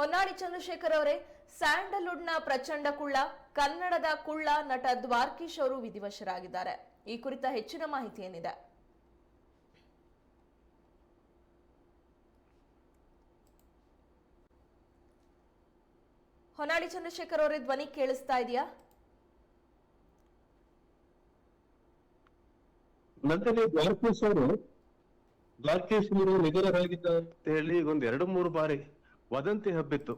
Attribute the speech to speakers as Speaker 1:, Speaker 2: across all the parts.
Speaker 1: ಹೊನ್ನಾಳಿ ಚಂದ್ರಶೇಖರ್ ಅವರೇ ಸ್ಯಾಂಡಲ್ವುಡ್ನ ಪ್ರಚಂಡ ಕುಳ್ಳ ಕನ್ನಡದ ಕುಳ್ಳ ನಟ ದ್ವಾರ್ಕೀಶ್ ಅವರು ವಿಧಿವಶರಾಗಿದ್ದಾರೆ. ಈ ಕುರಿತ ಹೆಚ್ಚಿನ ಮಾಹಿತಿ ಏನಿದೆ? ಹೊನ್ನಾಳಿ ಚಂದ್ರಶೇಖರ್ ಅವರೇ ಧ್ವನಿ ಕೇಳಿಸ್ತಾ ಇದೆಯಾ?
Speaker 2: ನಂತರ ದ್ವಾರಕೇಶ್ ಅವರು ದ್ವಾರಕೇಶ್ ಅವರು ನಿಧನರಾಗಿದ್ದ ಅಂತ ಹೇಳಿ ಒಂದು ಎರಡು ಮೂರು ಬಾರಿ. ವದಂತಿ ಹಬ್ಬಿತ್ತು.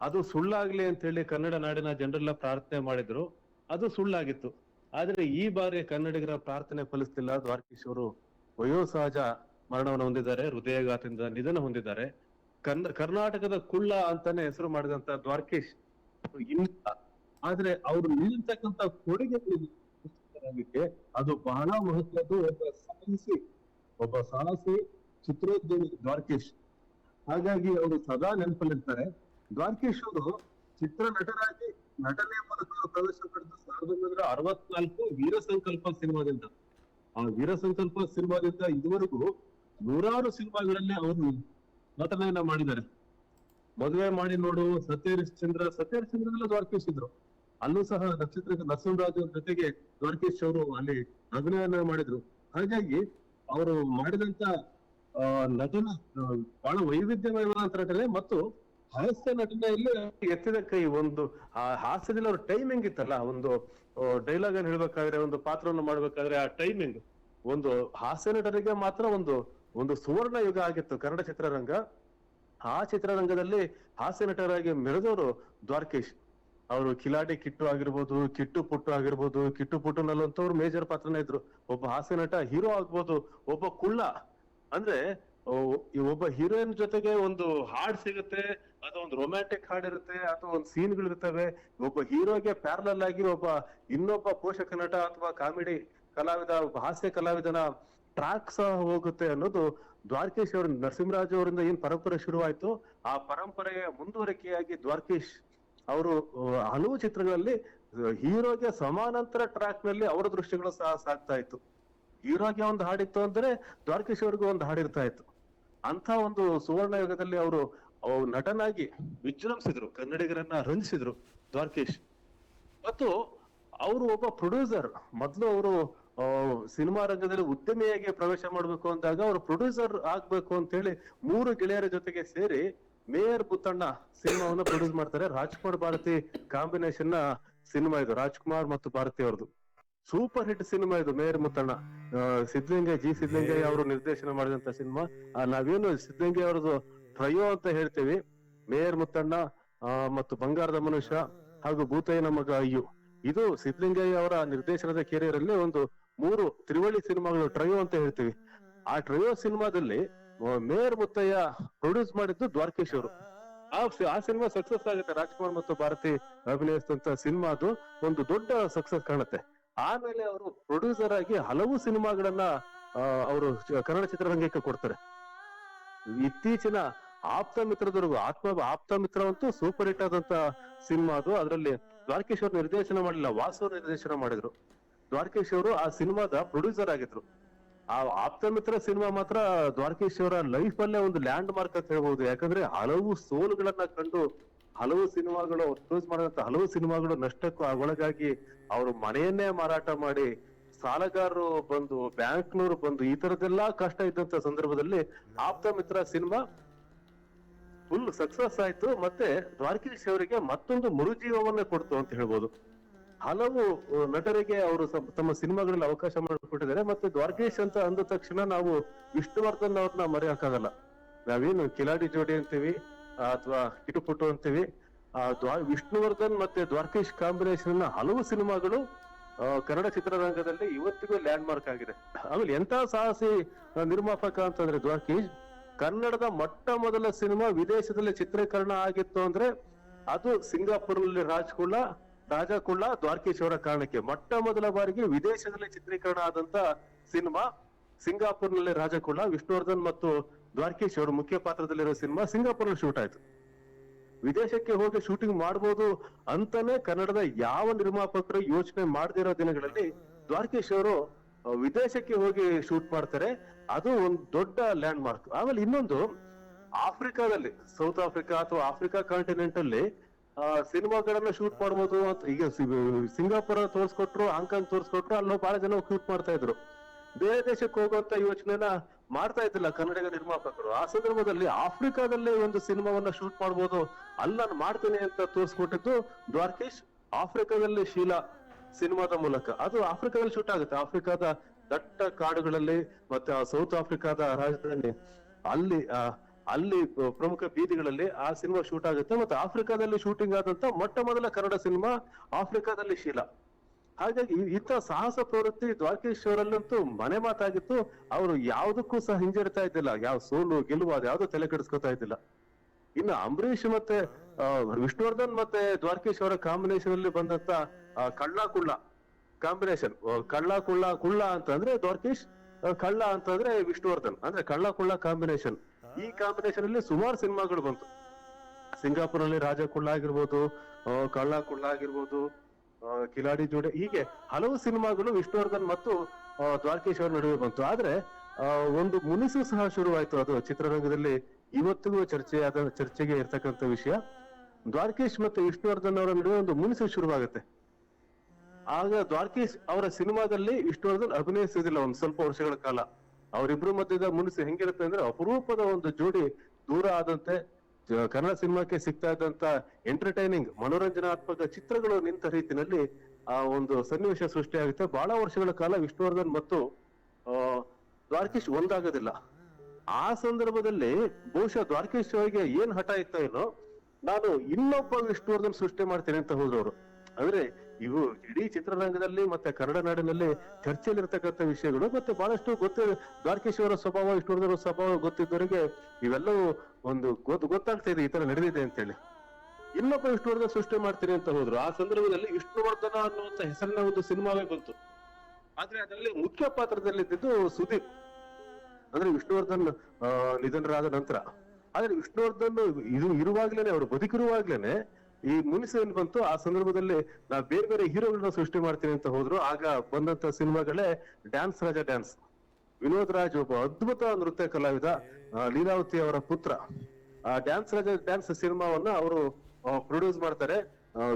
Speaker 2: ಅದು ಸುಳ್ಳಾಗ್ಲಿ ಅಂತ ಹೇಳಿ ಕನ್ನಡ ನಾಡಿನ ಜನರೆಲ್ಲ ಪ್ರಾರ್ಥನೆ ಮಾಡಿದ್ರು. ಅದು ಸುಳ್ಳಾಗಿತ್ತು. ಆದ್ರೆ ಈ ಬಾರಿ ಕನ್ನಡಿಗರ ಪ್ರಾರ್ಥನೆ ಫಲಿಸ್ತಿಲ್ಲ. ದ್ವಾರಕೇಶ್ ಅವರು ವಯೋಸಹಜ ಮರಣವನ್ನು ಹೊಂದಿದ್ದಾರೆ, ಹೃದಯಘಾತದಿಂದ ನಿಧನ ಹೊಂದಿದ್ದಾರೆ. ಕನ್ನ ಕರ್ನಾಟಕದ ಕುಳ್ಳ ಅಂತಾನೆ ಹೆಸರು ಮಾಡಿದಂತ ದ್ವಾರಕೀಶ್ ಇಲ್ಲ ಆದ್ರೆ ಅವರು ನೀಡಿರ್ತಕ್ಕಂತ ಕೊಡುಗೆ ಅದು ಬಹಳ ಮಹತ್ವದ್ದು. ಒಬ್ಬ ಸಾಹಸಿ ಒಬ್ಬ ಸಾಹಸಿ ಚಿತ್ರೋದ್ಯಮಿ ದ್ವಾರಕೇಶ್. ಹಾಗಾಗಿ ಅವರು ಸದಾ ನೆನಪಲ್ಲಿರ್ತಾರೆ ದ್ವಾರಕೇಶ್ ಅವರು ಚಿತ್ರ ನಟರಾಗಿ ನಟನೆ ಮೂಲಕ ಪ್ರವೇಶ ಪಡೆದ ಸಾವಿರದ ಒಂಬೈನೂರ ಅರವತ್ನಾಲ್ಕು ವೀರ ಸಂಕಲ್ಪ ಸಿನಿಮಾದಿಂದ. ಆ ವೀರ ಸಂಕಲ್ಪ ಸಿನಿಮಾದಿಂದ ಇದುವರೆಗೂ ನೂರಾರು ಸಿನಿಮಾಗಳಲ್ಲಿ ಅವರು ನಟನೆಯನ್ನ ಮಾಡಿದ್ದಾರೆ. ಮದುವೆ ಮಾಡಿ ನೋಡು, ಸತ್ಯಹರಿಶ್ ಚಂದ್ರ, ಸತ್ಯಹರಿಶ್ ಸತ್ಯಹರಿಶ್ಚಂದ್ರನೆಲ್ಲ ದ್ವಾರಕೇಶ್ ಇದ್ರು. ಅಲ್ಲೂ ಸಹ ನಕ್ಷತ್ರ, ನರಸಿಂಹರಾಜ್ ಅವ್ರ ಜೊತೆಗೆ ದ್ವಾರಕೇಶ್ ಅವರು ಅಲ್ಲಿ ಅಭಿನಯನ ಮಾಡಿದ್ರು. ಹಾಗಾಗಿ ಅವರು ಮಾಡಿದಂತ ನಟನ ಬಹಳ ವೈವಿಧ್ಯಮಯವಾದಂತ ನಟನೆ ಮತ್ತು ಹಾಸ್ಯ ನಟನೆಯಲ್ಲಿ ಎತ್ತಿದ ಕೈ ಒಂದು, ಆ ಹಾಸ್ಯದಲ್ಲಿ ಅವ್ರ ಟೈಮಿಂಗ್ ಇತ್ತಲ್ಲ, ಒಂದು ಡೈಲಾಗ್ ಅನ್ನು ಹೇಳ್ಬೇಕಾದ್ರೆ, ಒಂದು ಪಾತ್ರವನ್ನು ಮಾಡ್ಬೇಕಾದ್ರೆ ಆ ಟೈಮಿಂಗ್ ಒಂದು ಹಾಸ್ಯ ನಟರಿಗೆ ಮಾತ್ರ ಒಂದು ಒಂದು ಸುವರ್ಣ ಯುಗ ಆಗಿತ್ತು ಕನ್ನಡ ಚಿತ್ರರಂಗ. ಆ ಚಿತ್ರರಂಗದಲ್ಲಿ ಹಾಸ್ಯ ನಟರಾಗಿ ಮೆರೆದವರು ದ್ವಾರಕೇಶ್. ಅವರು ಕಿಲಾಡಿ ಕಿಟ್ಟು ಆಗಿರ್ಬೋದು, ಕಿಟ್ಟು ಪುಟ್ಟು ಆಗಿರ್ಬೋದು, ಕಿಟ್ಟು ಪುಟ್ಟುನಲ್ಲಂತವ್ರು ಮೇಜರ್ ಪಾತ್ರನೇ ಇದ್ರು. ಒಬ್ಬ ಹಾಸ್ಯ ನಟ ಹೀರೋ ಆಗ್ಬೋದು, ಒಬ್ಬ ಕುಳ್ಳ. ಅಂದ್ರೆ ಒಬ್ಬ ಹೀರೋಯಿನ್ ಜೊತೆಗೆ ಒಂದು ಹಾಡ್ ಸಿಗುತ್ತೆ, ಅದು ಒಂದು ರೊಮ್ಯಾಂಟಿಕ್ ಹಾಡ್ ಇರುತ್ತೆ, ಅಥವಾ ಒಂದು ಸೀನ್ಗಳಿರ್ತವೆ ಒಬ್ಬ ಹೀರೋಗೆ ಪ್ಯಾರಲಲ್ ಆಗಿ ಒಬ್ಬ ಇನ್ನೊಬ್ಬ ಪೋಷಕ ನಟ ಅಥವಾ ಕಾಮಿಡಿ ಕಲಾವಿದ, ಒಬ್ಬ ಹಾಸ್ಯ ಕಲಾವಿದನ ಟ್ರ್ಯಾಕ್ ಸಹ ಹೋಗುತ್ತೆ ಅನ್ನೋದು ದ್ವಾರಕೇಶ್ ಅವರ, ನರಸಿಂಹರಾಜ್ ಅವರಿಂದ ಏನ್ ಪರಂಪರೆ ಶುರುವಾಯ್ತು, ಆ ಪರಂಪರೆಯ ಮುಂದುವರಿಕೆಯಾಗಿ ದ್ವಾರಕೇಶ್ ಅವರು ಹಲವು ಚಿತ್ರಗಳಲ್ಲಿ, ಹೀರೋಗೆ ಸಮಾನಾಂತರ ಟ್ರ್ಯಾಕ್ನಲ್ಲಿ ಅವರ ದೃಶ್ಯಗಳು ಸಹ ಸಾಗ್ತಾ ಇತ್ತು. ಹೀರೋಗೆ ಒಂದು ಹಾಡಿತ್ತು ಅಂದ್ರೆ ದ್ವಾರಕೇಶ್ ಒಂದು ಹಾಡಿರ್ತಾ ಇತ್ತು. ಅಂತ ಒಂದು ಸುವರ್ಣ ಯುಗದಲ್ಲಿ ಅವರು ನಟನಾಗಿ ವಿಜೃಂಭಿಸಿದ್ರು, ಕನ್ನಡಿಗರನ್ನ ರಂಜಿಸಿದ್ರು ದ್ವಾರಕೇಶ್. ಮತ್ತು ಅವರು ಒಬ್ಬ ಪ್ರೊಡ್ಯೂಸರ್. ಮೊದಲು ಅವರು ಸಿನಿಮಾ ರಂಗದಲ್ಲಿ ಉದ್ಯಮಿಯಾಗಿ ಪ್ರವೇಶ ಮಾಡಬೇಕು ಅಂದಾಗ ಅವರು ಪ್ರೊಡ್ಯೂಸರ್ ಆಗ್ಬೇಕು ಅಂತ ಹೇಳಿ ಮೂರು ಗೆಳೆಯರ ಜೊತೆಗೆ ಸೇರಿ ಮೇಯರ್ ಬುತ್ತಣ್ಣ ಸಿನಿಮಾವನ್ನು ಪ್ರೊಡ್ಯೂಸ್ ಮಾಡ್ತಾರೆ. ರಾಜ್ಕುಮಾರ್ ಭಾರತಿ ಕಾಂಬಿನೇಷನ್ನ ಸಿನಿಮಾ ಇದು. ರಾಜ್ಕುಮಾರ್ ಮತ್ತು ಭಾರತಿ ಅವ್ರದ್ದು. ಸೂಪರ್ ಹಿಟ್ ಸಿನಿಮಾ ಇದು ಮೇರ್ ಮುತ್ತಣ್ಣ. ಸಿದ್ಧಲಿಂಗಯ್ಯ ಜಿ ಸಿದ್ಧಲಿಂಗಯ್ಯ ಅವರು ನಿರ್ದೇಶನ ಮಾಡಿದಂತ ಸಿನಿಮಾ. ನಾವೇನು ಸಿದ್ಧಲಿಂಗಯ್ಯ ಅವರದು ಟ್ರಯೋ ಅಂತ ಹೇಳ್ತೀವಿ. ಮೇಯರ್ ಮುತ್ತಣ್ಣ ಆ, ಮತ್ತು ಬಂಗಾರದ ಮನುಷ್ಯ ಹಾಗೂ ಭೂತಯ್ಯನ ಮಗ ಅಯ್ಯು. ಇದು ಸಿದ್ಧಲಿಂಗಯ್ಯ ಅವರ ನಿರ್ದೇಶನದ ಕೆರಿಯರ್ ಅಲ್ಲಿ ಒಂದು ಮೂರು ತ್ರಿವಳಿ ಸಿನಿಮಾಗಳು ಟ್ರಯೋ ಅಂತ ಹೇಳ್ತೀವಿ. ಆ ಟ್ರಯೋ ಸಿನಿಮಾದಲ್ಲಿ ಮೇಯರ್ ಮುತ್ತಯ್ಯ ಪ್ರೊಡ್ಯೂಸ್ ಮಾಡಿದ್ದು ದ್ವಾರಕೇಶ್ ಅವರು. ಆ ಆ ಸಿನಿಮಾ ಸಕ್ಸಸ್ ಆಗುತ್ತೆ. ರಾಜ್ಕುಮಾರ್ ಮತ್ತು ಭಾರತಿ ಅಭಿನಯಿಸಿದಂತ ಸಿನಿಮಾ ಅದು. ಒಂದು ದೊಡ್ಡ ಸಕ್ಸಸ್ ಕಾಣುತ್ತೆ. ಆಮೇಲೆ ಅವರು ಪ್ರೊಡ್ಯೂಸರ್ ಆಗಿ ಹಲವು ಸಿನಿಮಾಗಳನ್ನ ಅವರು ಕನ್ನಡ ಚಿತ್ರರಂಗಕ್ಕೆ ಕೊಡ್ತಾರೆ. ಇತ್ತೀಚಿನ ಆಪ್ತ ಮಿತ್ರದವರೆಗೂ ಆತ್ಮ, ಆಪ್ತ ಮಿತ್ರ ಅಂತೂ ಸೂಪರ್ ಹಿಟ್ ಆದಂತ ಸಿನಿಮಾ ಅದು. ಅದರಲ್ಲಿ ದ್ವಾರಕೇಶ್ ಅವರು ನಿರ್ದೇಶನ ಮಾಡಿಲ್ಲ, ವಾಸು ನಿರ್ದೇಶನ ಮಾಡಿದ್ರು. ದ್ವಾರಕೇಶ್ ಅವರು ಆ ಸಿನಿಮಾದ ಪ್ರೊಡ್ಯೂಸರ್ ಆಗಿದ್ರು. ಆ ಆಪ್ತ ಮಿತ್ರ ಸಿನಿಮಾ ಮಾತ್ರ ದ್ವಾರಕೇಶ್ ಅವರ ಲೈಫ್ ಅಲ್ಲೇ ಒಂದು ಲ್ಯಾಂಡ್ ಮಾರ್ಕ್ ಅಂತ ಹೇಳ್ಬಹುದು ಯಾಕಂದ್ರೆ ಹಲವು ಸೋಲುಗಳನ್ನ ಕಂಡು ಹಲವು ಸಿನಿಮಾಗಳು ಪ್ರೊಡ್ಯೂಸ್ ಮಾಡಿದಂತ ಹಲವು ಸಿನಿಮಾಗಳು ನಷ್ಟಕ್ಕೂ ಒಳಗಾಗಿ ಅವರು ಮನೆಯನ್ನೇ ಮಾರಾಟ ಮಾಡಿ ಸಾಲಗಾರರು ಬಂದು, ಬ್ಯಾಂಕ್ನವರು ಬಂದು ಈ ತರದೆಲ್ಲಾ ಕಷ್ಟ ಇದ್ದಂತ ಸಂದರ್ಭದಲ್ಲಿ ಆಪ್ತ ಮಿತ್ರ ಸಿನಿಮಾ ಫುಲ್ ಸಕ್ಸಸ್ ಆಯ್ತು ಮತ್ತೆ ದ್ವಾರಕೀಶ್ ಅವರಿಗೆ ಮತ್ತೊಂದು ಮರುಜೀವವನ್ನೇ ಕೊಡ್ತು ಅಂತ ಹೇಳ್ಬೋದು. ಹಲವು ನಟರಿಗೆ ಅವರು ತಮ್ಮ ಸಿನಿಮಾಗಳಲ್ಲಿ ಅವಕಾಶ ಮಾಡಿಕೊಟ್ಟಿದ್ದಾರೆ ಮತ್ತೆ ದ್ವಾರಕೇಶ್ ಅಂತ ಅಂದ ತಕ್ಷಣ ನಾವು ವಿಷ್ಣುವರ್ಧನ್ ಅವ್ರನ್ನ ಮರೆಯಕ್ಕಾಗಲ್ಲ. ನಾವೇನು ಕಿಲಾಡಿ ಜೋಡಿ ಅಂತೀವಿ ಅಥವಾ ಕಿಟುಪುಟು ಅಂತೀವಿ. ಆ ವಿಷ್ಣುವರ್ಧನ್ ಮತ್ತೆ ದ್ವಾರಕೀಶ್ ಕಾಂಬಿನೇಷನ್ನ ಹಲವು ಸಿನಿಮಾಗಳು ಕನ್ನಡ ಚಿತ್ರರಂಗದಲ್ಲಿ ಇವತ್ತಿಗೂ ಲ್ಯಾಂಡ್ ಮಾರ್ಕ್ ಆಗಿದೆ. ಆಮೇಲೆ ಎಂತ ಸಾಹಸಿ ನಿರ್ಮಾಪಕ ಅಂತಂದ್ರೆ ದ್ವಾರಕೇಶ್. ಕನ್ನಡದ ಮೊಟ್ಟ ಮೊದಲ ಸಿನಿಮಾ ವಿದೇಶದಲ್ಲಿ ಚಿತ್ರೀಕರಣ ಆಗಿತ್ತು ಅಂದ್ರೆ ಅದು ಸಿಂಗಾಪುರ್ನಲ್ಲಿ ರಾಜ್ಕುಳ್ಳ, ರಾಜಕುಳ್ಳ, ದ್ವಾರಕೀಶ್ ಅವರ ಕಾರಣಕ್ಕೆ. ಮೊಟ್ಟ ಮೊದಲ ಬಾರಿಗೆ ವಿದೇಶದಲ್ಲಿ ಚಿತ್ರೀಕರಣ ಆದಂತ ಸಿನಿಮಾ ಸಿಂಗಾಪುರ್ನಲ್ಲಿ ರಾಜಕುಳ್ಳ, ವಿಷ್ಣುವರ್ಧನ್ ಮತ್ತು ದ್ವಾರಕೇಶ್ ಅವರು ಮುಖ್ಯ ಪಾತ್ರದಲ್ಲಿರೋ ಸಿನಿಮಾ ಸಿಂಗಾಪುರ್ ಶೂಟ್ ಆಯ್ತು. ವಿದೇಶಕ್ಕೆ ಹೋಗಿ ಶೂಟಿಂಗ್ ಮಾಡ್ಬೋದು ಅಂತಾನೆ ಕನ್ನಡದ ಯಾವ ನಿರ್ಮಾಪಕರು ಯೋಚನೆ ಮಾಡದಿರೋ ದಿನಗಳಲ್ಲಿ ದ್ವಾರಕೇಶ್ ಅವರು ವಿದೇಶಕ್ಕೆ ಹೋಗಿ ಶೂಟ್ ಮಾಡ್ತಾರೆ. ಅದು ಒಂದು ದೊಡ್ಡ ಲ್ಯಾಂಡ್ ಮಾರ್ಕ್ ಆಮೇಲೆ ಇನ್ನೊಂದು, ಆಫ್ರಿಕಾದಲ್ಲಿ, ಸೌತ್ ಆಫ್ರಿಕಾ ಅಥವಾ ಆಫ್ರಿಕಾ ಕಾಂಟಿನೆಂಟ್ ಅಲ್ಲಿ ಸಿನಿಮಾಗಳನ್ನ ಶೂಟ್ ಮಾಡ್ಬೋದು ಈಗ ಸಿಂಗಾಪುರ ತೋರಿಸ್ಕೊಟ್ರು ಹಾಂಗ್ಕಾಂಗ್ ತೋರಿಸ್ಕೊಟ್ರು, ಅಲ್ಲೋ ಬಹಳ ಜನ ಶೂಟ್ ಮಾಡ್ತಾ ಇದ್ರು. ಬೇರೆ ದೇಶಕ್ಕೆ ಹೋಗುವಂತ ಯೋಚನೆನ ಮಾಡ್ತಾ ಇದ್ದಿಲ್ಲ ಕನ್ನಡಿಗ ನಿರ್ಮಾಪಕರು. ಆ ಸಂದರ್ಭದಲ್ಲಿ ಆಫ್ರಿಕಾದಲ್ಲೇ ಒಂದು ಸಿನಿಮಾವನ್ನ ಶೂಟ್ ಮಾಡ್ಬೋದು, ಅಲ್ಲಿ ಮಾಡ್ತೀನಿ ಅಂತ ತೋರಿಸ್ಕೊಟ್ಟಿದ್ದು ದ್ವಾರಕೀಶ್, ಆಫ್ರಿಕಾದಲ್ಲಿ ಶೀಲಾ ಸಿನಿಮಾದ ಮೂಲಕ. ಅದು ಆಫ್ರಿಕಾದಲ್ಲಿ ಶೂಟ್ ಆಗುತ್ತೆ. ಆಫ್ರಿಕಾದ ದಟ್ಟ ಕಾಡುಗಳಲ್ಲಿ ಮತ್ತೆ ಆ ಸೌತ್ ಆಫ್ರಿಕಾದ ರಾಜಧಾನಿ ಅಲ್ಲಿ ಅಲ್ಲಿ ಪ್ರಮುಖ ಬೀದಿಗಳಲ್ಲಿ ಆ ಸಿನಿಮಾ ಶೂಟ್ ಆಗುತ್ತೆ. ಮತ್ತೆ ಆಫ್ರಿಕಾದಲ್ಲಿ ಶೂಟಿಂಗ್ ಆದಂತ ಮೊಟ್ಟ ಮೊದಲ ಕನ್ನಡ ಸಿನಿಮಾ ಆಫ್ರಿಕಾದಲ್ಲಿ ಶೀಲಾ. ಹಾಗಾಗಿ ಇಂಥ ಸಾಹಸ ಪ್ರವೃತ್ತಿ ದ್ವಾರಕೇಶ್ವರಲ್ಲಂತೂ ಮನೆ ಮಾತಾಗಿತ್ತು. ಅವರು ಯಾವುದಕ್ಕೂ ಸಹ ಹಿಂಜರಿತಾ ಇದ್ದಿಲ್ಲ. ಯಾವ ಸೋಲು, ಗೆಲುವು ಅದು ಯಾವ್ದು ತಲೆ ಕೆಡಿಸ್ಕೊತಾ ಇದ್ದಿಲ್ಲ. ಇನ್ನು ಅಂಬರೀಷ್ ಮತ್ತೆ ವಿಷ್ಣುವರ್ಧನ್ ಮತ್ತೆ ದ್ವಾರಕೇಶ್ವರ ಕಾಂಬಿನೇಷನ್ ಅಲ್ಲಿ ಬಂದಂತ ಕಳ್ಳ ಕುಳ್ಳ ಕಾಂಬಿನೇಷನ್. ಕಳ್ಳ ಕುಳ್ಳ ಕುಳ್ಳ ಅಂತಂದ್ರೆ ದ್ವಾರಕೇಶ್ ಕಳ್ಳ ಅಂತಂದ್ರೆ ವಿಷ್ಣುವರ್ಧನ್. ಅಂದ್ರೆ ಕಳ್ಳ ಕುಳ್ಳ ಕಾಂಬಿನೇಷನ್. ಈ ಕಾಂಬಿನೇಷನ್ ಅಲ್ಲಿ ಸುಮಾರು ಸಿನಿಮಾಗಳು ಬಂತು. ಸಿಂಗಾಪುರಲ್ಲಿ ರಾಜ ಕುಳ್ಳ ಆಗಿರ್ಬೋದು ಕಳ್ಳ ಕುಳ್ಳ ಆಗಿರ್ಬೋದು ಕಿಲಾಡಿ ಜೋಡಿ. ಹೀಗೆ ಹಲವು ಸಿನಿಮಾಗಳು ವಿಷ್ಣುವರ್ಧನ್ ಮತ್ತು ದ್ವಾರಕೇಶ್ ಅವರ ನಡುವೆ ಬಂತು. ಆದ್ರೆ ಒಂದು ಮುನಿಸು ಸಹ ಶುರುವಾಯ್ತು. ಅದು ಚಿತ್ರರಂಗದಲ್ಲಿ ಇವತ್ತಿಗೂ ಚರ್ಚೆಯಾದ, ಚರ್ಚೆಗೆ ಇರ್ತಕ್ಕಂಥ ವಿಷಯ. ದ್ವಾರಕೀಶ್ ಮತ್ತು ವಿಷ್ಣುವರ್ಧನ್ ಅವರ ನಡುವೆ ಒಂದು ಮುನಿಸು ಶುರುವಾಗುತ್ತೆ. ಆಗ ದ್ವಾರಕೀಶ್ ಅವರ ಸಿನಿಮಾದಲ್ಲಿ ವಿಷ್ಣುವರ್ಧನ್ ಅಭಿನಯಿಸುವುದಿಲ್ಲ. ಒಂದ್ ಸ್ವಲ್ಪ ವರ್ಷಗಳ ಕಾಲ. ಅವರಿಬ್ರು ಮಧ್ಯದ ಮುನಿಸು ಹೆಂಗಿರುತ್ತೆ ಅಂದ್ರೆ ಅಪರೂಪದ ಒಂದು ಜೋಡಿ ದೂರ ಆದಂತೆ ಕನ್ನಡ ಸಿನಿಮಾಕ್ಕೆ ಸಿಗ್ತಾ ಇದ್ದಂತ ಎಂಟರ್ಟೈನಿಂಗ್ ಮನೋರಂಜನಾತ್ಮಕ ಚಿತ್ರಗಳು ನಿಂತ ರೀತಿನಲ್ಲಿ ಆ ಒಂದು ಸನ್ನಿವೇಶ ಸೃಷ್ಟಿಯಾಗುತ್ತೆ. ಬಹಳ ವರ್ಷಗಳ ಕಾಲ ವಿಷ್ಣುವರ್ಧನ್ ಮತ್ತು ದ್ವಾರಕೀಶ್ ಒಂದಾಗೋದಿಲ್ಲ. ಆ ಸಂದರ್ಭದಲ್ಲಿ ಬಹುಶಃ ದ್ವಾರಕೀಶ್ ಅವರಿಗೆ ಏನ್ ಹಠ ಇತ್ತ ಏನೋ, ನಾನು ಇನ್ನೊಬ್ಬ ವಿಷ್ಣುವರ್ಧನ್ ಸೃಷ್ಟಿ ಮಾಡ್ತೇನೆ ಅಂತ ಹೋದವರು. ಅಂದ್ರೆ ಇವು ಇಡೀ ಚಿತ್ರರಂಗದಲ್ಲಿ ಮತ್ತೆ ಕನ್ನಡ ನಾಡಿನಲ್ಲಿ ಚರ್ಚೆಯಲ್ಲಿರ್ತಕ್ಕಂಥ ವಿಷಯಗಳು ಮತ್ತೆ ಬಹಳಷ್ಟು ಗೊತ್ತು ದ್ವಾರಕೇಶ್ವರ ಸ್ವಭಾವ ವಿಷ್ಣುವರ್ಧನ ಸ್ವಭಾವ ಗೊತ್ತಿದ್ದವರಿಗೆ ಇವೆಲ್ಲವೂ ಒಂದು ಗೊತ್ತು ಗೊತ್ತಾಗ್ತಾ ಇದೆ, ಈ ತರ ನಡೆದಿದೆ ಅಂತೇಳಿ. ಇನ್ನೊಬ್ಬ ವಿಷ್ಣುವರ್ಧನ ಸೃಷ್ಟಿ ಮಾಡ್ತೀನಿ ಅಂತ ಹೋದ್ರು, ಆ ಸಂದರ್ಭದಲ್ಲಿ ವಿಷ್ಣುವರ್ಧನ ಅನ್ನುವಂತ ಹೆಸರಿನ ಒಂದು ಸಿನಿಮಾವೇ ಬಂತು. ಆದ್ರೆ ಅದರಲ್ಲಿ ಮುಖ್ಯ ಪಾತ್ರದಲ್ಲಿದ್ದು ಸುದೀಪ್. ಅಂದ್ರೆ ವಿಷ್ಣುವರ್ಧನ್ ನಿಧನರಾದ ನಂತರ. ಆದ್ರೆ ವಿಷ್ಣುವರ್ಧನ್ ಇದು ಇರುವಾಗ್ಲೇನೆ, ಅವರು ಬದುಕಿರುವಾಗ್ಲೇನೆ ಈ ಮುನಿಸು ಏನ್ ಬಂತು, ಆ ಸಂದರ್ಭದಲ್ಲಿ ನಾವು ಬೇರೆ ಬೇರೆ ಹೀರೋಗಳನ್ನ ಸೃಷ್ಟಿ ಮಾಡ್ತೀನಿ ಅಂತ ಹೋದ್ರು. ಆಗ ಬಂದಂತ ಸಿನಿಮಾಗಳೇ ಡ್ಯಾನ್ಸ್ ರಾಜ ಡ್ಯಾನ್ಸ್. ವಿನೋದ್ ರಾಜ್ ಒಬ್ಬ ಅದ್ಭುತ ನೃತ್ಯ ಕಲಾವಿದ ಲೀಲಾವತಿ ಅವರ ಪುತ್ರ. ಆ ಡ್ಯಾನ್ಸ್ ರಾಜ ಡ್ಯಾನ್ಸ್ ಸಿನಿಮಾವನ್ನ ಅವರು ಪ್ರೊಡ್ಯೂಸ್ ಮಾಡ್ತಾರೆ.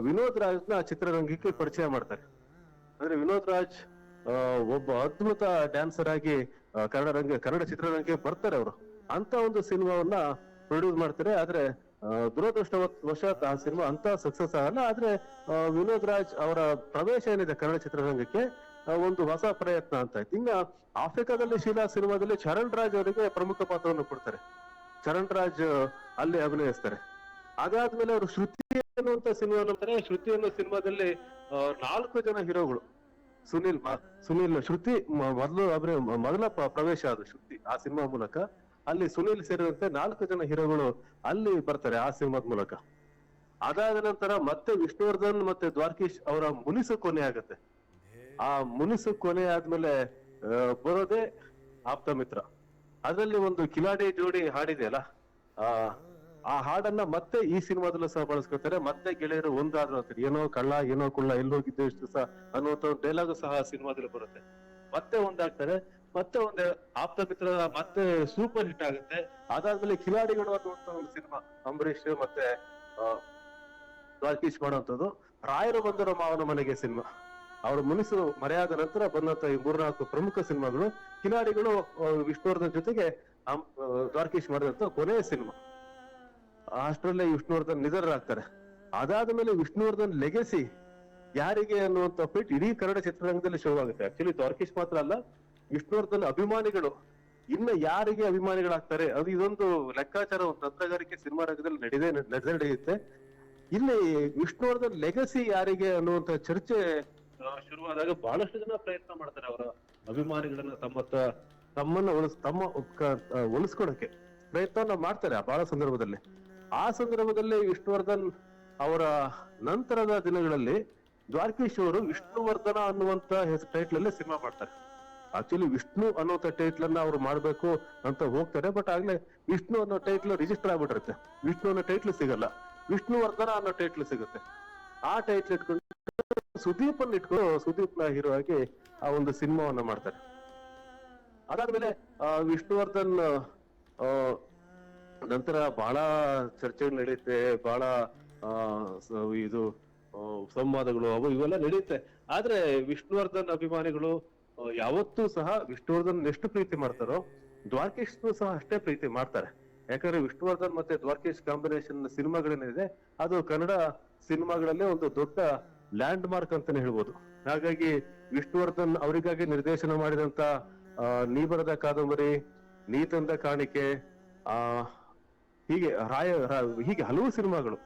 Speaker 2: ವಿನೋದ್ ರಾಜ್ನ ಚಿತ್ರರಂಗಕ್ಕೆ ಪರಿಚಯ ಮಾಡ್ತಾರೆ. ಅಂದ್ರೆ ವಿನೋದ್ ರಾಜ್ ಒಬ್ಬ ಅದ್ಭುತ ಡ್ಯಾನ್ಸರ್ ಆಗಿ ಕನ್ನಡ ರಂಗ, ಕನ್ನಡ ಚಿತ್ರರಂಗಕ್ಕೆ ಬರ್ತಾರೆ ಅವರು. ಅಂತ ಒಂದು ಸಿನಿಮಾವನ್ನ ಪ್ರೊಡ್ಯೂಸ್ ಮಾಡ್ತಾರೆ. ಆದ್ರೆ ದುರದೃಷ್ಟವಶಾತ್ ಆ ಸಿನಿಮಾ ಅಂತ ಸಕ್ಸಸ್ ಆಗಲ್ಲ. ಆದ್ರೆ ವಿನೋದ್ ರಾಜ್ ಅವರ ಪ್ರವೇಶ ಏನಿದೆ ಕನ್ನಡ ಚಿತ್ರರಂಗಕ್ಕೆ ಒಂದು ಹೊಸ ಪ್ರಯತ್ನ ಅಂತ ಆಯ್ತು. ಇನ್ನ ಆಫ್ರಿಕಾದಲ್ಲಿ ಶೀಲಾ ಸಿನಿಮಾದಲ್ಲಿ ಚರಣ್ ರಾಜ್ ಅವರಿಗೆ ಪ್ರಮುಖ ಪಾತ್ರವನ್ನು ಕೊಡ್ತಾರೆ. ಚರಣ್ ರಾಜ್ ಅಲ್ಲಿ ಅಭಿನಯಿಸ್ತಾರೆ. ಅದಾದ್ಮೇಲೆ ಅವರು ಶ್ರುತಿ ಅನ್ನುವಂತ ಸಿನಿಮಾ ನಂತರ ಶ್ರುತಿ ಅನ್ನೋ ಸಿನಿಮಾದಲ್ಲಿ ನಾಲ್ಕು ಜನ ಹೀರೋಗಳು. ಸುನಿಲ್ ಸುನಿಲ್, ಶ್ರುತಿ ಮೊದಲು ಅಭಿನಯ ಮೊದಲ ಪ್ರವೇಶ ಅದು ಶ್ರುತಿ ಆ ಸಿನಿಮಾ ಮೂಲಕ. ಅಲ್ಲಿ ಸುನಿಲ್ ಸೇರಿದಂತೆ ನಾಲ್ಕು ಜನ ಹೀರೋಗಳು ಅಲ್ಲಿ ಬರ್ತಾರೆ ಆ ಸಿನಿಮಾದ ಮೂಲಕ. ಅದಾದ ನಂತರ ಮತ್ತೆ ವಿಷ್ಣುವರ್ಧನ್ ಮತ್ತೆ ದ್ವಾರಕೀಶ್ ಅವರ ಮುನಿಸು ಕೊನೆ ಆಗತ್ತೆ. ಆ ಮುನಿಸು ಕೊನೆ ಆದ್ಮೇಲೆ ಬರೋದೇ ಆಪ್ತ ಮಿತ್ರ. ಅದರಲ್ಲಿ ಒಂದು ಕಿಲಾಡಿ ಜೋಡಿ ಹಾಡಿದೆಯಲ್ಲ? ಆ ಆ ಹಾಡನ್ನ ಮತ್ತೆ ಈ ಸಿನಿಮಾದಲ್ಲೂ ಸಹ ಬಳಸ್ಕೊತಾರೆ ಮತ್ತೆ ಗೆಳೆಯರು ಒಂದಾದ್ರು ಅಂತಾರೆ. ಏನೋ ಕಳ್ಳ, ಏನೋ ಕುಳ್ಳ, ಎಲ್ಲಿ ಇಷ್ಟು ಸಹ ಅನ್ನುವಂತ ಡೈಲಾಗ್ ಸಹ ಸಿನಿಮಾದಲ್ಲಿ ಬರುತ್ತೆ. ಮತ್ತೆ ಒಂದಾಗ್ತಾರೆ ಮತ್ತೆ ಒಂದು ಆಪ್ತ ಮಿತ್ರ ಮತ್ತೆ ಸೂಪರ್ ಹಿಟ್ ಆಗುತ್ತೆ. ಅದಾದ್ಮೇಲೆ ಕಿಲಾಡಿಗಳು ಅನ್ನುವಂತ ಒಂದು ಸಿನಿಮಾ, ಅಂಬರೀಷ್ ಮತ್ತೆ ದ್ವಾರಕೀಶ್ ಮಾಡುವಂತದ್ದು ರಾಯರು ಬಂದರು ಮಾವನ ಮನೆಗೆ ಸಿನಿಮಾ. ಅವರ ಮನಸ್ಸು ಮರೆಯಾದ ನಂತರ ಬಂದಂತ ಈ ಮೂರ್ನಾಲ್ಕು ಪ್ರಮುಖ ಸಿನಿಮಾಗಳು, ಕಿಲಾಡಿಗಳು ವಿಷ್ಣುವರ್ಧನ್ ಜೊತೆಗೆ ದ್ವಾರಕೀಶ್ ಮಾಡಿದಂತ ಕೊನೆಯ ಸಿನಿಮಾ. ಅಷ್ಟರಲ್ಲೇ ವಿಷ್ಣುವರ್ಧನ್ ನಿಧನರಾಗ್ತಾರೆ. ಅದಾದ ವಿಷ್ಣುವರ್ಧನ್ ಲೆಗೆಸಿ ಯಾರಿಗೆ ಅನ್ನುವಂತ ಫಿಟ್ ಇಡೀ ಕನ್ನಡ ಚಿತ್ರರಂಗದಲ್ಲಿ ಶುರುವಾಗುತ್ತೆ. ಆಕ್ಚುಲಿ ದ್ವಾರಕೀಶ್ ಮಾತ್ರ ಅಲ್ಲ ವಿಷ್ಣುವರ್ಧನ್ ಅಭಿಮಾನಿಗಳು. ಇನ್ನ ಯಾರಿಗೆ ಅಭಿಮಾನಿಗಳಾಗ್ತಾರೆ? ಅದು ಇದೊಂದು ಲೆಕ್ಕಾಚಾರ, ಒಂದು ತಂತ್ರಗಾರಿಕೆ ಸಿನಿಮಾ ರಂಗದಲ್ಲಿ ನಡೆದೇ ನಡೆದೇ ನಡೆಯುತ್ತೆ. ಇಲ್ಲಿ ವಿಷ್ಣುವರ್ಧನ್ ಲೆಗಸಿ ಯಾರಿಗೆ ಅನ್ನುವಂತ ಚರ್ಚೆ ಶುರುವಾದಾಗ ಬಹಳಷ್ಟು ಜನ ಪ್ರಯತ್ನ ಮಾಡ್ತಾರೆ ಅವರ ಅಭಿಮಾನಿಗಳನ್ನ ತಮ್ಮತ್ತ, ತಮ್ಮನ್ನ ಒಲಿಸ್ ತಮ್ಮ ಒಲಿಸ್ಕೊಳಕ್ಕೆ. ಪ್ರಯತ್ನ ಮಾಡ್ತಾರೆ ಬಹಳ ಸಂದರ್ಭದಲ್ಲಿ. ಆ ಸಂದರ್ಭದಲ್ಲಿ ವಿಷ್ಣುವರ್ಧನ್ ಅವರ ನಂತರದ ದಿನಗಳಲ್ಲಿ ದ್ವಾರಕೀಶ್ ಅವರು ವಿಷ್ಣುವರ್ಧನ ಅನ್ನುವಂತ ಟೈಟ್ಲಲ್ಲೇ ಸಿನಿಮಾ ಮಾಡ್ತಾರೆ. ಆಕ್ಚುಲಿ ವಿಷ್ಣು ಅನ್ನೋ ಟೈಟ್ಲ್ ಅನ್ನ ಅವ್ರು ಮಾಡ್ಬೇಕು ಅಂತ ಹೋಗ್ತಾರೆ ಬಟ್ ಆಗ್ಲೇ ವಿಷ್ಣು ಅನ್ನೋ ಟೈಟ್ಲ್ ರಿಜಿಸ್ಟರ್ ಆಗ್ಬಿಟ್ಟಿರುತ್ತೆ. ವಿಷ್ಣು ಅನ್ನೋ ಟೈಟ್ಲ್ ಸಿಗಲ್ಲ. ವಿಷ್ಣುವರ್ಧನ ಅನ್ನೋ ಟೈಟ್ಲ್ ಸಿಗುತ್ತೆ. ಆ ಟೈಟ್ಲ್ ಇಟ್ಕೊಂಡು ಸುದೀಪ್ ಅನ್ನ ಇಟ್ಕೊಂಡು ಸುದೀಪ್ನ ಹೀರೋ ಆಗಿ ಆ ಒಂದು ಸಿನಿಮಾವನ್ನ ಮಾಡ್ತಾರೆ. ಅದಾದ್ಮೇಲೆ ವಿಷ್ಣುವರ್ಧನ್ ನಂತರ ಬಹಳ ಚರ್ಚೆಗಳು ನಡೆಯುತ್ತೆ ಬಹಳ ಇದು ಸಂವಾದಗಳು ಅವು ಇವೆಲ್ಲ ನಡೆಯುತ್ತೆ ಆದ್ರೆ ವಿಷ್ಣುವರ್ಧನ್ ಅಭಿಮಾನಿಗಳು ಯಾವತ್ತೂ ಸಹ ವಿಷ್ಣುವರ್ಧನ್ ಎಷ್ಟು ಪ್ರೀತಿ ಮಾಡ್ತಾರೋ ದ್ವಾರಕೀಶ್ ಸಹ ಅಷ್ಟೇ ಪ್ರೀತಿ ಮಾಡ್ತಾರೆ. ಯಾಕಂದ್ರೆ ವಿಷ್ಣುವರ್ಧನ್ ಮತ್ತೆ ದ್ವಾರಕೀಶ್ ಕಾಂಬಿನೇಷನ್ ಸಿನಿಮಾಗಳೇನಿದೆ, ಅದು ಕನ್ನಡ ಸಿನಿಮಾಗಳಲ್ಲೇ ಒಂದು ದೊಡ್ಡ ಲ್ಯಾಂಡ್ ಮಾರ್ಕ್ ಅಂತಾನೆ ಹೇಳ್ಬೋದು. ಹಾಗಾಗಿ ವಿಷ್ಣುವರ್ಧನ್ ಅವರಿಗಾಗಿ ನಿರ್ದೇಶನ ಮಾಡಿದಂತ ನೀ ಬರದ ಕಾದಂಬರಿ, ನೀ ತಂದ ಕಾಣಿಕೆ, ಆ, ಹೀಗೆ ರಾಯ ಹೀಗೆ ಹಲವು ಸಿನಿಮಾಗಳು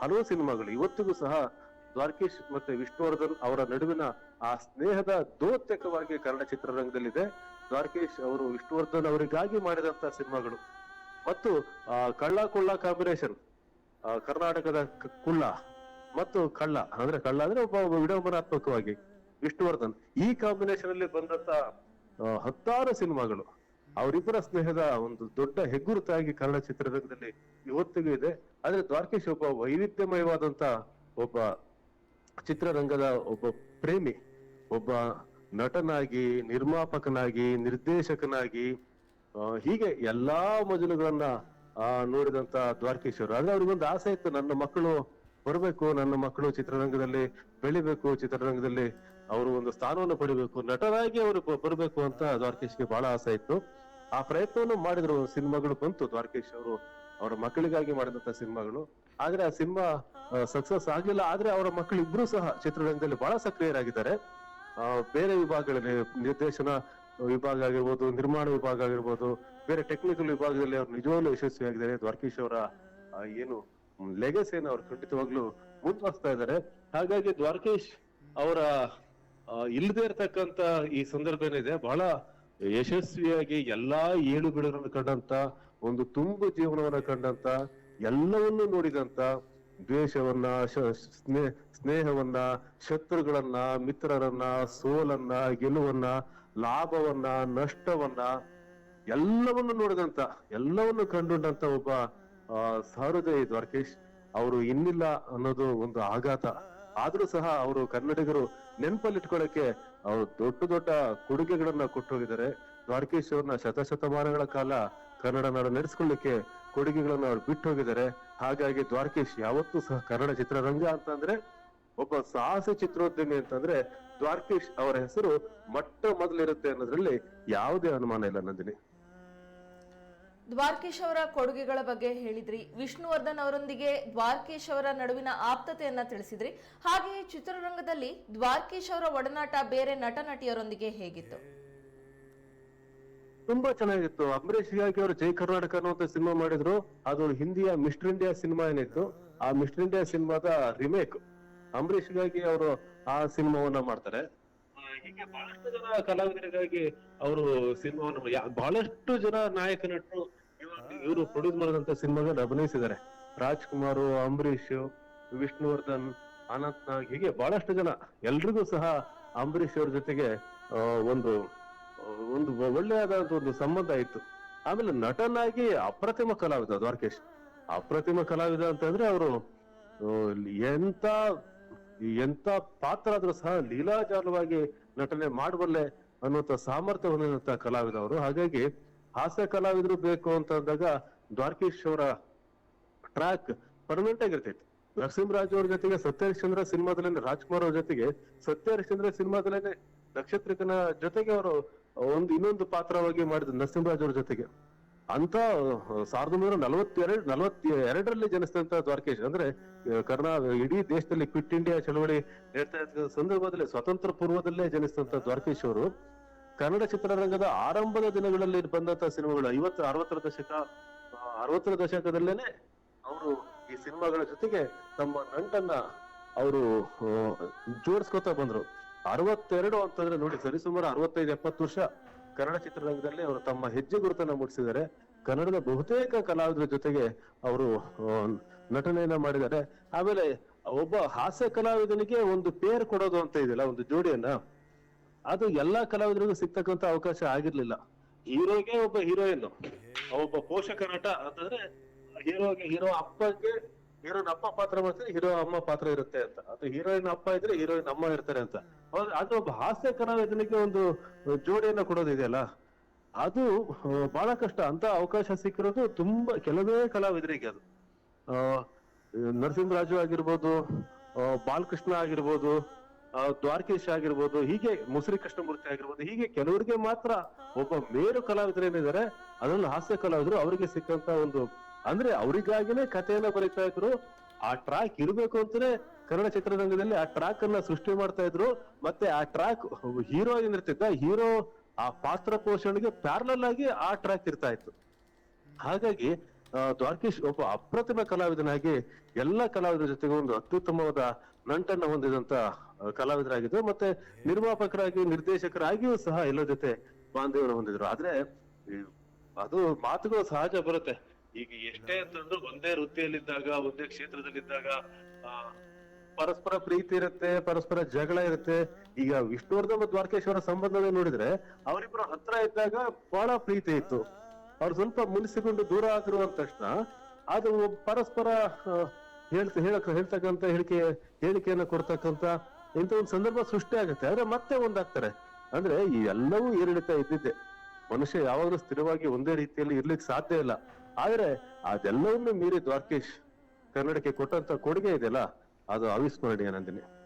Speaker 2: ಹಲವು ಸಿನಿಮಾಗಳು ಇವತ್ತಿಗೂ ಸಹ ದ್ವಾರಕೀಶ್ ಮತ್ತೆ ವಿಷ್ಣುವರ್ಧನ್ ಅವರ ನಡುವಿನ ಆ ಸ್ನೇಹದ ದೋತ್ಯಕವಾಗಿ ಕನ್ನಡ ಚಿತ್ರರಂಗದಲ್ಲಿದೆ. ದ್ವಾರಕೀಶ್ ಅವರು ವಿಷ್ಣುವರ್ಧನ್ ಅವರಿಗಾಗಿ ಮಾಡಿದಂತ ಸಿನಿಮಾಗಳು. ಮತ್ತು ಕಳ್ಳ ಕೊಳ್ಳ ಕಾಂಬಿನೇಷನ್ ಕರ್ನಾಟಕದ ಕುಳ್ಳ ಮತ್ತು ಕಳ್ಳ, ಅಂದ್ರೆ ಕಳ್ಳ ಅಂದ್ರೆ ಒಬ್ಬ ವಿಡಂಬನಾತ್ಮಕವಾಗಿ ವಿಷ್ಣುವರ್ಧನ್. ಈ ಕಾಂಬಿನೇಷನ್ ಅಲ್ಲಿ ಬಂದಂತ ಹತ್ತಾರು ಸಿನಿಮಾಗಳು. ಅವರಿಬ್ಬರ ಸ್ನೇಹದ ಒಂದು ದೊಡ್ಡ ಹೆಗ್ಗುರುತಾಗಿ ಕನ್ನಡ ಚಿತ್ರರಂಗದಲ್ಲಿ ಇವತ್ತಿಗೂ ಇದೆ. ಆದ್ರೆ ದ್ವಾರಕೀಶ್ ಒಬ್ಬ ವೈವಿಧ್ಯಮಯವಾದಂತ ಒಬ್ಬ ಚಿತ್ರರಂಗದ ಒಬ್ಬ ಪ್ರೇಮಿ, ಒಬ್ಬ ನಟನಾಗಿ, ನಿರ್ಮಾಪಕನಾಗಿ, ನಿರ್ದೇಶಕನಾಗಿ ಹೀಗೆ ಎಲ್ಲಾ ಮಜಲುಗಳನ್ನ ನೋಡಿದಂತ ದ್ವಾರಕೀಶ್ವರ. ಆದ್ರೆ ಅವ್ರಿಗೊಂದು ಆಸೆ ಇತ್ತು, ನನ್ನ ಮಕ್ಕಳು ಬರಬೇಕು, ನನ್ನ ಮಕ್ಕಳು ಚಿತ್ರರಂಗದಲ್ಲಿ ಬೆಳಿಬೇಕು, ಚಿತ್ರರಂಗದಲ್ಲಿ ಅವರು ಒಂದು ಸ್ಥಾನವನ್ನು ಪಡಿಬೇಕು, ನಟರಾಗಿ ಅವರು ಬರ್ಬೇಕು ಅಂತ ದ್ವಾರಕೇಶ್ಗೆ ಬಹಳ ಆಸೆ ಇತ್ತು. ಆ ಪ್ರಯತ್ನವನ್ನು ಮಾಡಿದ್ರು ಸಿನಿಮಾಗಳು ಬಂತು, ದ್ವಾರಕೇಶ್ ಅವರು, ಅವರ ಮಕ್ಕಳಿಗಾಗಿ ಮಾಡಿದಂತ ಸಿನಿಮಾಗಳು. ಆದ್ರೆ ಆ ಸಿನಿಮಾ ಸಕ್ಸಸ್ ಆಗಿಲ್ಲ ಆದ್ರೆ ಅವರ ಮಕ್ಕಳು ಇಬ್ರು ಸಹ ಚಿತ್ರರಂಗದಲ್ಲಿ ಬಹಳ ಸಕ್ರಿಯರಾಗಿದ್ದಾರೆ. ಬೇರೆ ವಿಭಾಗಗಳಲ್ಲಿ ನಿರ್ದೇಶನ ವಿಭಾಗ ಆಗಿರ್ಬೋದು, ನಿರ್ಮಾಣ ವಿಭಾಗ ಆಗಿರ್ಬೋದು, ಬೇರೆ ಟೆಕ್ನಿಕಲ್ ವಿಭಾಗದಲ್ಲಿ ಅವ್ರು ನಿಜವಾಗ್ಲೂ ಯಶಸ್ವಿಯಾಗಿದ್ದಾರೆ. ದ್ವಾರಕೀಶ್ ಅವರ ಏನು ಲೆಗಸಿಯನ್ನು ಅವ್ರು ಖಂಡಿತವಾಗ್ಲೂ ಮುಂದುವರಿಸ್ತಾ ಇದ್ದಾರೆ. ಹಾಗಾಗಿ ದ್ವಾರಕೀಶ್ ಅವರ ಇಲ್ಲದೆ ಇರತಕ್ಕಂತ ಈ ಸಂದರ್ಭ ಏನಿದೆ, ಬಹಳ ಯಶಸ್ವಿಯಾಗಿ ಎಲ್ಲಾ ಏಳು ಬೀಳುಗಳನ್ನು ಕಂಡಂತ, ಒಂದು ತುಂಬು ಜೀವನವನ್ನ ಕಂಡಂತ ಎಲ್ಲವನ್ನೂ ನೋಡಿದಂತ ದ್ವೇಷವನ್ನ ಸ್ನೇಹ ಸ್ನೇ- ಸ್ನೇಹವನ್ನ ಶತ್ರುಗಳನ್ನ ಮಿತ್ರರನ್ನ ಸೋಲನ್ನ ಗೆಲುವನ್ನ ಲಾಭವನ್ನ ನಷ್ಟವನ್ನ ಎಲ್ಲವನ್ನು ನೋಡಿದಂತ ಎಲ್ಲವನ್ನು ಕಂಡುಂಡಂತ ಒಬ್ಬ ಆ, ಸಹೃದಯಿ ದ್ವಾರಕೇಶ್ ಅವರು ಇನ್ನಿಲ್ಲ ಅನ್ನೋದು ಒಂದು ಆಘಾತ. ಆದ್ರೂ ಸಹ ಅವರು ಕನ್ನಡಿಗರು ನೆನಪಲ್ಲಿಟ್ಕೊಳ್ಳಕ್ಕೆ ಅವರು ದೊಡ್ಡ ದೊಡ್ಡ ಕೊಡುಗೆಗಳನ್ನ ಕೊಟ್ಟು ಹೋಗಿದ್ದಾರೆ ದ್ವಾರಕೇಶ್ ಅವ್ರನ್ನ ಶತಶತಮಾನಗಳ ಕಾಲ ಕನ್ನಡ ನಾಡು ನಡೆಸ್ಕೊಳ್ಳಿಕ್ಕೆ ಕೊಡುಗೆಗಳನ್ನ ಅವ್ರು ಬಿಟ್ಟು ಹೋಗಿದ್ದಾರೆ. ಹಾಗಾಗಿ ದ್ವಾರಕೇಶ್ ಯಾವತ್ತೂ ಸಹ ಕನ್ನಡ ಚಿತ್ರರಂಗ ಅಂತಂದ್ರೆ ಒಬ್ಬ ಸಾಹಸ ಚಿತ್ರೋದ್ಯಮಿ ಅಂತಂದ್ರೆ ದ್ವಾರಕೇಶ್ ಅವರ ಹೆಸರು ಮೊಟ್ಟ ಮೊದಲಿರುತ್ತೆ ಅನ್ನೋದ್ರಲ್ಲಿ ಯಾವುದೇ ಅನುಮಾನ ಇಲ್ಲ ನಂದಿನಿ.
Speaker 1: ದ್ವಾರಕೀಶ್ ಅವರ ಕೊಡುಗೆಗಳ ಬಗ್ಗೆ ಹೇಳಿದ್ರಿ. ವಿಷ್ಣುವರ್ಧನ್ ಅವರೊಂದಿಗೆ ದ್ವಾರಕೀಶ್ ಅವರ ನಡುವಿನ ಆಪ್ತತೆಯನ್ನ ತಿಳಿಸಿದ್ರಿ. ಹಾಗೆಯೇ ಚಿತ್ರರಂಗದಲ್ಲಿ ದ್ವಾರಕೇಶ್ ಅವರ ಒಡನಾಟ ಬೇರೆ ನಟ ನಟಿಯರೊಂದಿಗೆ ಹೇಗಿತ್ತು?
Speaker 2: ತುಂಬಾ ಚೆನ್ನಾಗಿತ್ತು. ಅಂಬರೀಷ್ಗಾಗಿ ಅವರು ಜೈ ಕರ್ನಾಟಕ ಅನ್ನುವಂತ ಸಿನಿಮಾ ಮಾಡಿದ್ರು. ಅದು ಹಿಂದಿಯ ಮಿಸ್ಟರ್ ಇಂಡಿಯಾ ಸಿನಿಮಾ ಏನಿತ್ತು, ಆ ಮಿಸ್ಟರ್ ಇಂಡಿಯಾ ಸಿನಿಮಾದ ರಿಮೇಕ್ ಅಂಬರೀಷ್ಗಾಗಿ ಅವರು ಆ ಸಿನಿಮಾವನ್ನ ಮಾಡ್ತಾರೆ. ಬಹಳಷ್ಟು ಜನ ಕಲಾವಿದರಿಗಾಗಿ ಅವರು ಸಿನಿಮಾವನ್ನು ಬಹಳಷ್ಟು ಜನ ನಾಯಕ ನಟರು ಇವರು ಪ್ರೊಡ್ಯೂಸ್ ಮಾಡಿದಂತ ಸಿನಿಮಾಗಳನ್ನ ಅಭಿನಯಿಸಿದ್ದಾರೆ. ರಾಜ್ಕುಮಾರ್ ಅಂಬರೀಷ್ ವಿಷ್ಣುವರ್ಧನ್ ಅನಂತ್ ನಾಗ್ ಹೀಗೆ ಬಹಳಷ್ಟು ಜನ. ಎಲ್ರಿಗೂ ಸಹ ಅಂಬರೀಷ್ ಅವ್ರ ಜೊತೆಗೆ ಒಂದು ಒಂದು ಒಳ್ಳೆಯಾದಂತ ಒಂದು ಸಂಬಂಧ ಇತ್ತು ಆಮೇಲೆ ನಟನಾಗಿ ಅಪ್ರತಿಮ ಕಲಾವಿದ ದ್ವಾರಕೇಶ್. ಅಪ್ರತಿಮ ಕಲಾವಿದ ಅಂತಂದ್ರೆ ಅವರು ಎಂತ ಎಂತ ಪಾತ್ರ ಆದ್ರೂ ಸಹ ಲೀಲಾಜಾಲವಾಗಿ ನಟನೆ ಮಾಡಬಲ್ಲೆ ಅನ್ನುವಂತ ಸಾಮರ್ಥ್ಯ ಹೊಂದಿದಂತ ಕಲಾವಿದ ಅವರು. ಹಾಗಾಗಿ ಹಾಸ್ಯ ಕಲಾವಿದರು ಬೇಕು ಅಂತ ಅಂದಾಗ ದ್ವಾರಕೇಶ್ ಅವರ ಟ್ರ್ಯಾಕ್ ಪರ್ಮನೆಂಟ್ ಆಗಿರ್ತೈತಿ. ನರಸಿಂಹರಾಜ್ ಅವ್ರ ಜೊತೆಗೆ ಸತ್ಯ ಹರಿಶ್ಚಂದ್ರ ಸಿನಿಮಾದಲ್ಲೇನೆ, ರಾಜ್ಕುಮಾರ್ ಅವ್ರ ಜೊತೆಗೆ ಸತ್ಯ ಹರಿಶ್ಚಂದ್ರ ಸಿನಿಮಾದಲ್ಲೇ ನಕ್ಷತ್ರಿಕನ ಜೊತೆಗೆ ಅವರು ಒಂದು ಇನ್ನೊಂದು ಪಾತ್ರವಾಗಿ ಮಾಡಿದ್ರು ನರಸಿಂಹರಾಜ್ ಅವ್ರ ಜೊತೆಗೆ. ಅಂತ, ಸಾವಿರದ ಒಂಬೈನೂರ ನಲವತ್ತೆರಡು ನಲವತ್ ಎರಡರಲ್ಲಿ ಜನಿಸಿದಂತ ದ್ವಾರಕೇಶ್, ಅಂದ್ರೆ, ಕರ್ನಾ, ಇಡೀ ದೇಶದಲ್ಲಿ ಕ್ವಿಟ್ ಇಂಡಿಯಾ ಚಳವಳಿ ನಡೀತಾ ಇದ್ದ ಸಂದರ್ಭದಲ್ಲಿ, ಸ್ವತಂತ್ರ ಪೂರ್ವದಲ್ಲೇ ಜನಿಸಿದಂತ ದ್ವಾರಕೇಶ್ ಅವರು, ಕನ್ನಡ ಚಿತ್ರರಂಗದ ಆರಂಭದ ದಿನಗಳಲ್ಲಿ ಬಂದಂತ ಸಿನಿಮಾಗಳು, ಐವತ್ತು, ಅರವತ್ತರ ದಶಕ ಅರವತ್ತರ ದಶಕದಲ್ಲೇನೆ ಅವರು ಈ ಸಿನಿಮಾಗಳ ಜೊತೆಗೆ ತಮ್ಮ ನಂಟನ್ನ ಅವರು ಜೋಡಿಸ್ಕೊತಾ ಬಂದ್ರು. ಅರವತ್ತೆರಡು ಅಂತಂದ್ರೆ ನೋಡಿ, ಸರಿಸುಮಾರು ಅರವತ್ತೈದು, ಎಪ್ಪತ್ತು ವರ್ಷ ಕನ್ನಡ ಚಿತ್ರರಂಗದಲ್ಲಿ ಅವರು ತಮ್ಮ ಹೆಜ್ಜೆ ಗುರುತನ್ನು ಮೂಡಿಸಿದ್ದಾರೆ. ಕನ್ನಡದ ಬಹುತೇಕ ಕಲಾವಿದರ ಜೊತೆಗೆ ಅವರು ನಟನೆಯನ್ನ ಮಾಡಿದ್ದಾರೆ. ಆಮೇಲೆ ಒಬ್ಬ ಹಾಸ್ಯ ಕಲಾವಿದನಿಗೆ ಒಂದು ಪೇರ್ ಕೊಡೋದು ಅಂತ ಇದೆಯಲ್ಲ, ಒಂದು ಜೋಡಿಯನ್ನ, ಅದು ಎಲ್ಲಾ ಕಲಾವಿದರಿಗೂ ಸಿಗ್ತಕ್ಕಂತ ಅವಕಾಶ ಆಗಿರ್ಲಿಲ್ಲ. ಹೀರೋಗೆ ಒಬ್ಬ ಹೀರೋಯಿನ್ ಒಬ್ಬ ಪೋಷಕ ನಟ ಅಂತಂದ್ರೆ ಹೀರೋಗೆ ಹೀರೋ ಅಪ್ಪಗೆ ಹೀರೋನ್ ಅಪ್ಪ ಪಾತ್ರ ಮಾಡ್ತಾರೆ ಹೀರೋ ಅಮ್ಮ ಪಾತ್ರ ಇರುತ್ತೆ ಅಂತ. ಅದು ಹೀರೋಯಿನ್ ಅಪ್ಪ ಇದ್ರೆ ಹೀರೋಯಿನ್ ಅಮ್ಮ ಇರ್ತಾರೆ ಅಂತ. ಅದು ಒಬ್ಬ ಹಾಸ್ಯ ಕಲಾವಿದನಿಗೆ ಒಂದು ಜೋಡಿಯನ್ನ ಕೊಡೋದಿದೆಯಲ್ಲ? ಅದು ಬಹಳ ಕಷ್ಟ. ಅಂತ ಅವಕಾಶ ಸಿಕ್ಕಿರೋದು ತುಂಬಾ ಕೆಲವೇ ಕಲಾವಿದರಿಗೆ ಅದು. ಆ, ನರಸಿಂಹರಾಜು ಆಗಿರ್ಬೋದು ಬಾಲಕೃಷ್ಣ ಆಗಿರ್ಬೋದು ದ್ವಾರಕೀಶ್ ಆಗಿರ್ಬೋದು ಹೀಗೆ ಮುಸುರಿ ಕೃಷ್ಣಮೂರ್ತಿ ಆಗಿರ್ಬೋದು ಹೀಗೆ ಕೆಲವರಿಗೆ ಮಾತ್ರ ಒಬ್ಬ ಮೇರು ಕಲಾವಿದರೇನಿದ್ದಾರೆ ಅದರಲ್ಲಿ ಹಾಸ್ಯ ಕಲಾವಿದರು ಅವರಿಗೆ ಸಿಕ್ಕಂತ ಒಂದು ಅಂದ್ರೆ ಅವರಿಗಾಗಿನೇ ಕಥೆಯನ್ನ ಬರೀತಾ ಇದ್ರು. ಆ ಟ್ರ್ಯಾಕ್ ಇರಬೇಕು ಅಂತಾನೆ ಕನ್ನಡ ಚಿತ್ರರಂಗದಲ್ಲಿ ಆ ಟ್ರ್ಯಾಕ್ ಅನ್ನ ಸೃಷ್ಟಿ ಮಾಡ್ತಾ ಇದ್ರು. ಮತ್ತೆ ಆ ಟ್ರ್ಯಾಕ್ ಹೀರೋ ಏನಿರ್ತಿದ್ದ ಹೀರೋ ಆ ಪಾತ್ರ ಪೋಷಣೆಗೆ ಪ್ಯಾರಲಲ್ ಆಗಿ ಆ ಟ್ರ್ಯಾಕ್ ಇರ್ತಾ ಇತ್ತು. ಹಾಗಾಗಿ ದ್ವಾರಕೀಶ್ ಒಬ್ಬ ಅಪ್ರತಿಮ ಕಲಾವಿದನಾಗಿ ಎಲ್ಲ ಕಲಾವಿದರ ಜೊತೆಗೆ ಒಂದು ಅತ್ಯುತ್ತಮವಾದ ನಂಟನ್ನ ಹೊಂದಿದಂತ ಕಲಾವಿದರಾಗಿದ್ರು. ಮತ್ತೆ ನಿರ್ಮಾಪಕರಾಗಿ, ನಿರ್ದೇಶಕರಾಗಿಯೂ ಸಹ ಎಲ್ಲರ ಜೊತೆ ಬಾಂಧವ್ಯವನ್ನು ಹೊಂದಿದ್ರು. ಆದ್ರೆ ಅದು ಮಾತುಗಳು ಸಹಜ ಬರುತ್ತೆ. ಈಗ ಎಷ್ಟೇ ಅಂತಂದ್ರು ಒಂದೇ ವೃತ್ತಿಯಲ್ಲಿದ್ದಾಗ ಒಂದೇ ಕ್ಷೇತ್ರದಲ್ಲಿದ್ದಾಗ ಆ, ಪರಸ್ಪರ ಪ್ರೀತಿ ಇರುತ್ತೆ ಪರಸ್ಪರ ಜಗಳ ಇರುತ್ತೆ. ಈಗ ವಿಷ್ಣುವರ್ಧನ್ ಮತ್ತು ದ್ವಾರಕೇಶ್ವರ ಸಂಬಂಧವೇ ನೋಡಿದ್ರೆ ಅವರಿಬ್ಬರು ಹತ್ರ ಇದ್ದಾಗ ಬಹಳ ಪ್ರೀತಿ ಇತ್ತು. ಅವ್ರು ಸ್ವಲ್ಪ ಮುನಿಸಿಕೊಂಡು ದೂರ ಆಗಿರುವ ತಕ್ಷಣ ಅದು ಪರಸ್ಪರ ಹೇಳ್ತ ಹೇಳಕ್ ಹೇಳ್ತಕ್ಕಂತ ಹೇಳಿಕೆ ಹೇಳಿಕೆಯನ್ನ ಕೊಡ್ತಕ್ಕಂತ ಇಂಥ ಒಂದು ಸಂದರ್ಭ ಸೃಷ್ಟಿ ಆಗುತ್ತೆ. ಆದ್ರೆ ಮತ್ತೆ ಒಂದಾಗ್ತಾರೆ. ಅಂದ್ರೆ ಈ ಎಲ್ಲವೂ ಏರಿಳಿತ ಇದ್ದಿದ್ದೆ. ಮನುಷ್ಯ ಯಾವಾಗಲೂ ಸ್ಥಿರವಾಗಿ ಒಂದೇ ರೀತಿಯಲ್ಲಿ ಇರ್ಲಿಕ್ಕೆ ಸಾಧ್ಯ ಇಲ್ಲ. ಆದ್ರೆ ಅದೆಲ್ಲವನ್ನೂ ಮೀರಿ ದ್ವಾರಕೇಶ್ ಕನ್ನಡಕ್ಕೆ ಕೊಟ್ಟಂತ ಕೊಡುಗೆ ಇದೆಯಲ್ಲ? ಅದು ಅವಿಸ್ಮರಣೀಯ ನಂದಿನಿ.